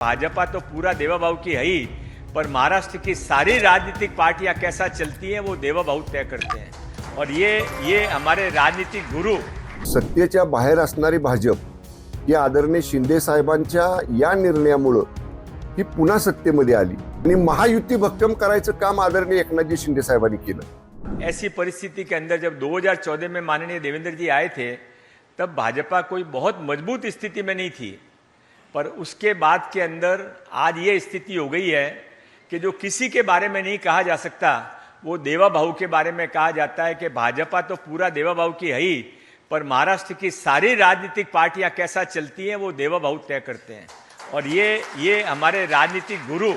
भाजपा तो पूरा देवा भाव की है ही पर महाराष्ट्र की सारी राजनीतिक पार्टियां कैसा चलती हैं वो देवा भाव तय करते हैं। और ये ये हमारे राजनीतिक गुरु। सत्तेच्या बाहेर असणारी भाजप ही आदरणीय शिंदे साहेबांच्या या निर्णयामुळं ही पुन्हा सत्तेमध्ये आली. आणि महायुती भक्कम करायचं काम आदरणीय एकनाथजी शिंदे साहेबांनी केलं. ऐसी परिस्थिति के अंदर जब 2014 में माननीय देवेंद्र जी आए थे तब भाजपा कोई बहुत मजबूत स्थिति में नहीं थी। पर उसके बाद के अंदर आज ये स्थिति हो गई है कि जो किसी के बारे में नहीं कहा जा सकता, वो देवा भाऊ के बारे में कहा जाता है कि भाजपा तो पूरा देवा भाऊ की है ही, पर महाराष्ट्र की सारी राजनीतिक पार्टियाँ कैसा चलती हैं, वो देवा भाऊ तय करते हैं। और ये ये हमारे राजनीतिक गुरु,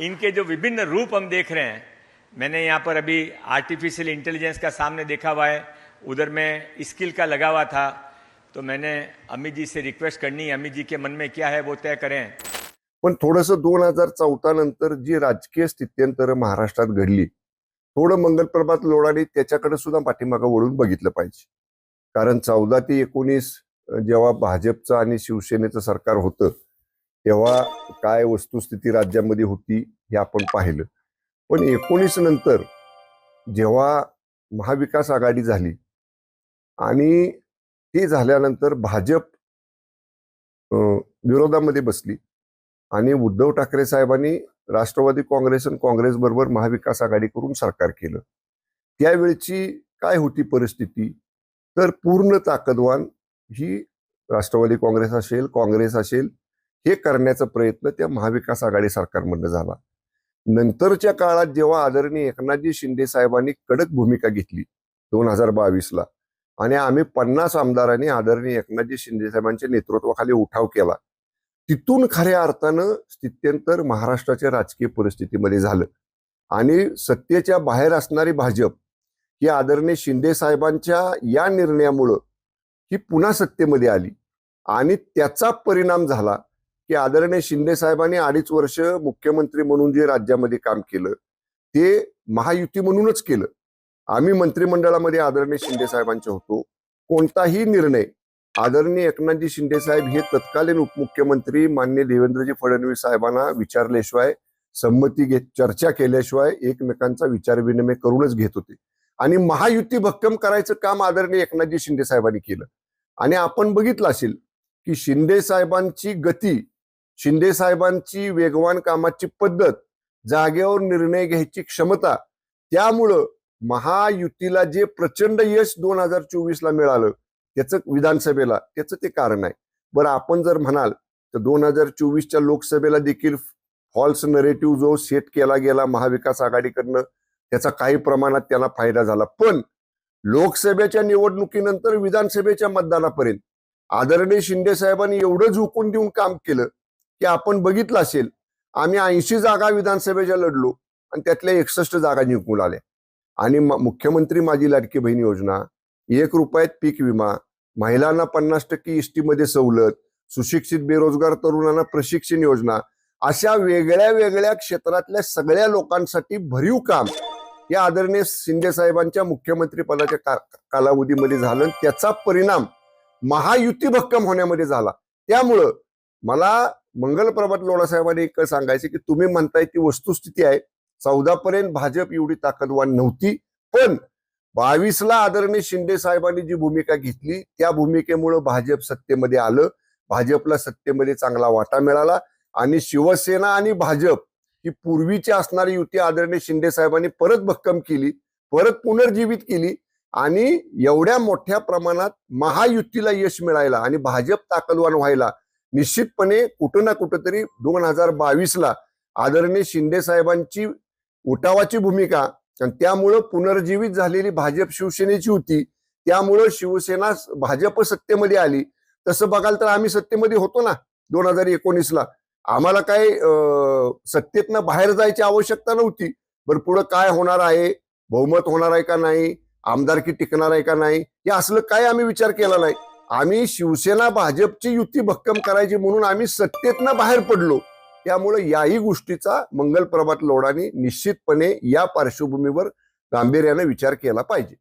इनके जो विभिन्न रूप हम देख रहे हैं, मैंने यहाँ पर अभी आर्टिफिशियल इंटेलिजेंस का सामने देखा हुआ है, उधर में स्किल का लगा हुआ था तो मैंने अमित जी से रिक्वेस्ट करनी अमित जी के मन में क्या है वो तय करें। पण थोडस दोन हजार चौदा नंतर जी राजकीय स्थित्यंतर महाराष्ट्रात घडली थोडं मंगलप्रभात लोढाने त्याच्याकडे सुद्धा पाठीमागं वळून बघितलं पाहिजे. कारण चौदा ते एकोणीस जेव्हा भाजपचं आणि शिवसेनेचं सरकार होतं तेव्हा काय वस्तुस्थिती राज्यामध्ये होती हे आपण पाहिलं. पण एकोणीस नंतर जेव्हा महाविकास आघाडी झाली आणि ती झाल्यानंतर भाजप अं, विरोधामध्ये बसली आणि उद्धव ठाकरे साहेबांनी राष्ट्रवादी काँग्रेस आणि काँग्रेस बरोबर महाविकास आघाडी करून सरकार केलं. त्यावेळची काय होती परिस्थिती? तर पूर्ण ताकदवान ही राष्ट्रवादी काँग्रेस असेल काँग्रेस असेल हे करण्याचा प्रयत्न त्या महाविकास आघाडी सरकारमधनं झाला. नंतरच्या काळात जेव्हा आदरणीय एकनाथजी शिंदे साहेबांनी कडक भूमिका घेतली दोन हजार बावीसला आणि आम्ही पन्नास आमदारांनी आदरणीय एकनाथजी शिंदे साहेबांच्या नेतृत्वाखाली उठाव केला. तिथून खऱ्या अर्थानं स्थित्यंतर महाराष्ट्राच्या राजकीय परिस्थितीमध्ये झालं. आणि सत्तेच्या बाहेर असणारी भाजप ही आदरणीय शिंदे साहेबांच्या या निर्णयामुळं ही पुन्हा सत्तेमध्ये आली. आणि त्याचा परिणाम झाला की आदरणीय शिंदे साहेबांनी अडीच वर्ष मुख्यमंत्री म्हणून जे राज्यामध्ये काम केलं ते महायुती म्हणूनच केलं. आम्ही मंत्रिमंडळामध्ये आदरणीय शिंदे साहेबांचे होतो. कोणताही निर्णय आदरणीय एकनाथजी शिंदे साहेब हे तत्कालीन उपमुख्यमंत्री मान्य देवेंद्रजी फडणवीस साहेबांना विचारल्याशिवाय संमती घेत चर्चा केल्याशिवाय एकमेकांचा विचारविनिमय करूनच घेत होते. आणि महायुती भक्कम करायचं काम आदरणीय एकनाथजी शिंदे साहेबांनी केलं. आणि आपण बघितलं असेल की शिंदे साहेबांची गती शिंदे साहेबांची वेगवान कामाची पद्धत जागेवर निर्णय घ्यायची क्षमता त्यामुळं महायुतीला जे प्रचंड यश दोन हजार चोवीसला मिळालं त्याचं विधानसभेला त्याचं ते कारण आहे. बरं आपण जर म्हणाल तर दोन हजार चोवीसच्या लोकसभेला देखील फॉल्स नरेटिव्ह जो सेट केला गेला महाविकास आघाडीकडनं त्याचा काही प्रमाणात त्याला फायदा झाला. पण लोकसभेच्या निवडणुकीनंतर विधानसभेच्या मतदानापर्यंत आदरणीय शिंदे साहेबांनी एवढं झुकून देऊन काम केलं की आपण बघितलं असेल आम्ही ऐंशी जागा विधानसभेच्या लढलो आणि त्यातल्या एकसष्ट जागा जिंकून आल्या. आणि मुख्यमंत्री माझी लाडकी बहीण योजना एक रुपयात पीक विमा महिलांना पन्नास टक्के इष्टीमध्ये सवलत सुशिक्षित बेरोजगार तरुणांना प्रशिक्षण योजना अशा वेगळ्या वेगळ्या क्षेत्रातल्या सगळ्या लोकांसाठी भरीव काम या आदरणीय शिंदे साहेबांच्या मुख्यमंत्रीपदाच्या का- कालावधीमध्ये झालं आणि त्याचा परिणाम महायुती भक्कम होण्यामध्ये झाला. त्यामुळं मला मंगलप्रभात लोढा साहेबांनी एक सांगायचं की तुम्ही म्हणताय ती वस्तुस्थिती आहे चौदा पर्यंत भाजप एवढी ताकदवान नव्हती पण बावीसला आदरणीय शिंदे साहेबांनी जी भूमिका घेतली त्या भूमिकेमुळं भाजप सत्तेमध्ये आलं. भाजपला सत्तेमध्ये चांगला वाटा मिळाला आणि शिवसेना आणि भाजप ही पूर्वीची असणारी युती आदरणीय शिंदे साहेबांनी परत भक्कम केली परत पुनर्जीवित केली आणि एवढ्या मोठ्या प्रमाणात महायुतीला यश मिळायला आणि भाजप ताकदवान व्हायला निश्चितपणे कुठं ना कुठंतरी दोन हजार बावीसला आदरणीय शिंदे साहेबांची उठावाची भूमिका. आणि त्यामुळं पुनर्जीवित झालेली भाजप शिवसेनेची होती. त्यामुळं शिवसेना भाजप सत्तेमध्ये आली. तसं बघाल तर आम्ही सत्तेमध्ये होतो ना दोन हजार एकोणीसला. आम्हाला काय सत्तेतनं बाहेर जायची आवश्यकता नव्हती. बरं पुढं काय होणार आहे? बहुमत होणार आहे का नाही? आमदारकी टिकणार आहे का नाही? हे असलं काय आम्ही विचार केला नाही. आम्ही शिवसेना भाजपची युती भक्कम करायची म्हणून आम्ही सत्तेतनं बाहेर पडलो. त्यामुळे याही गोष्टीचा मंगलप्रभात लोडाने निश्चितपणे या पार्श्वभूमीवर गांभीर्याने विचार केला पाहिजे.